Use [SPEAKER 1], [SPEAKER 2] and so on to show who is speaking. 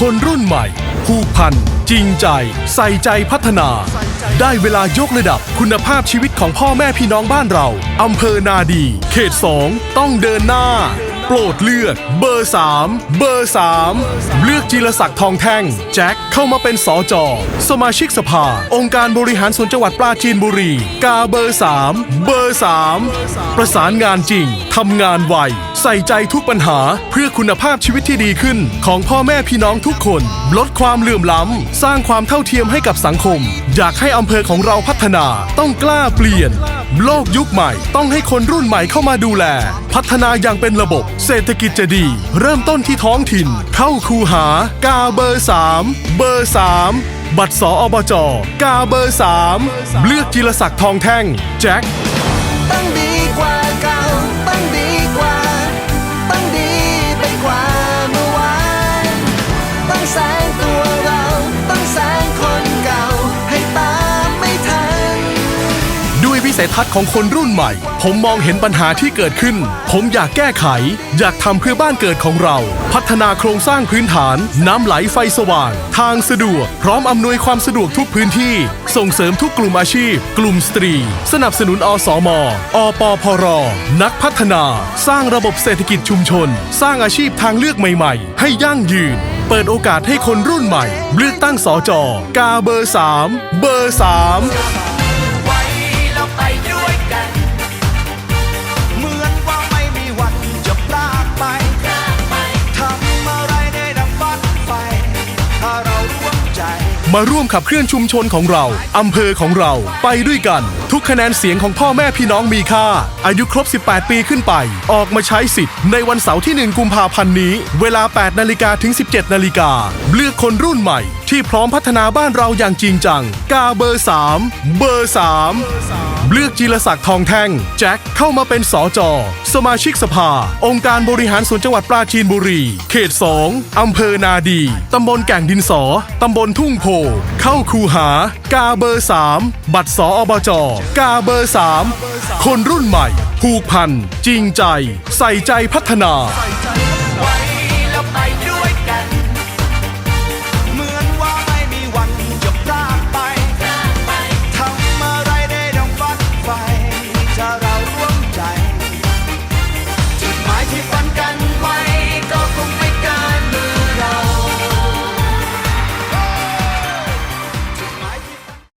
[SPEAKER 1] คนรุ่นใหม่ผูกพัน จริงใจ ใส่ใจพัฒนา ได้เวลายกระดับคุณภาพชีวิตของพ่อแม่พี่น้องบ้านเราอำเภอนาดี เขต 2 ต้องเดินหน้า โปรดเลือก เบอร์ 3 เบอร์ 3 เลือก จิรศักดิ์ทองแท่ง แจ็คเข้ามาเป็นสอจอสมาชิกสภา องค์การบริหารส่วนจังหวัดปราจีนบุรี กาเบอร์ 3 เบอร์ 3 ประสานงานจริงทำงานไว ใส่ใจทุกปัญหาเพื่อคุณภาพชีวิตที่ดีขึ้น ของพ่อแม่พี่น้องทุกคน ลดความเหลื่อมล้ำ สร้างความเท่าเทียมให้กับสังคม อยากให้อำเภอของเราพัฒนาต้องกล้าเปลี่ยน โลกยุคใหม่ ต้องให้คนรุ่นใหม่เข้ามาดูแล พัฒนาอย่างเป็นระบบ เศรษฐกิจจะดี เริ่มต้นที่ท้องถิ่น เข้าคูหากาเบอร์ 3 เบอร์ 3 บัตรสออบจกาเบอร์ 3 เลือกจิรศักดิ์ทองแท่ง แจ็ค
[SPEAKER 2] ต้องดีกว่า สั
[SPEAKER 1] ยทัศน์ของคนรุ่นใหม่ ผมมองเห็นปัญหาที่เกิดขึ้น ผมอยากแก้ไข อยากทำเพื่อบ้านเกิดของเรา พัฒนาโครงสร้างพื้นฐาน น้ำไหลไฟสว่าง ทางสะดวก พร้อมอำนวยความสะดวกทุกพื้นที่ ส่งเสริมทุกกลุ่มอาชีพ กลุ่มสตรี สนับสนุนอสม อปพร นักพัฒนา สร้างระบบเศรษฐกิจชุมชน สร้างอาชีพทางเลือกใหม่ ๆ ให้ยั่งยืนเปิดโอกาสให้คนรุ่นใหม่ เลือกตั้งสจกาเบอร์ 3 เบอร์ 3 มาร่วมขับเคลื่อนชุมชนของเรา อำเภอของเรา ไปด้วยกัน ทุกคะแนนเสียงของพ่อแม่พี่น้องมีค่า อายุครบ 18 ปีขึ้นไป ออกมาใช้สิทธิ์ ในวันเสาร์ที่ 1 กุมภาพันธ์นี้ เวลา 8 นาฬิกาถึง 17 นาฬิกา เลือกคนรุ่นใหม่ ที่พร้อมพัฒนาบ้านเราอย่างจริงจัง กาเบอร์ 3 เบอร์ 3 เลือกจิรศักดิ์ทองแท่งแจ็คเข้ามาเป็นสอจอสมาชิกสภา องค์การบริหารส่วนจังหวัดปราจีนบุรี เขต 2 อำเภอนาดี ตำบลแก่งดินสอ ตำบลทุ่งโพ เข้าคูหา กาเบอร์ 3 บัตรสออบจ กาเบอร์ 3 คนรุ่นใหม่ ผูกพัน จริงใจ ใส่ใจพัฒนา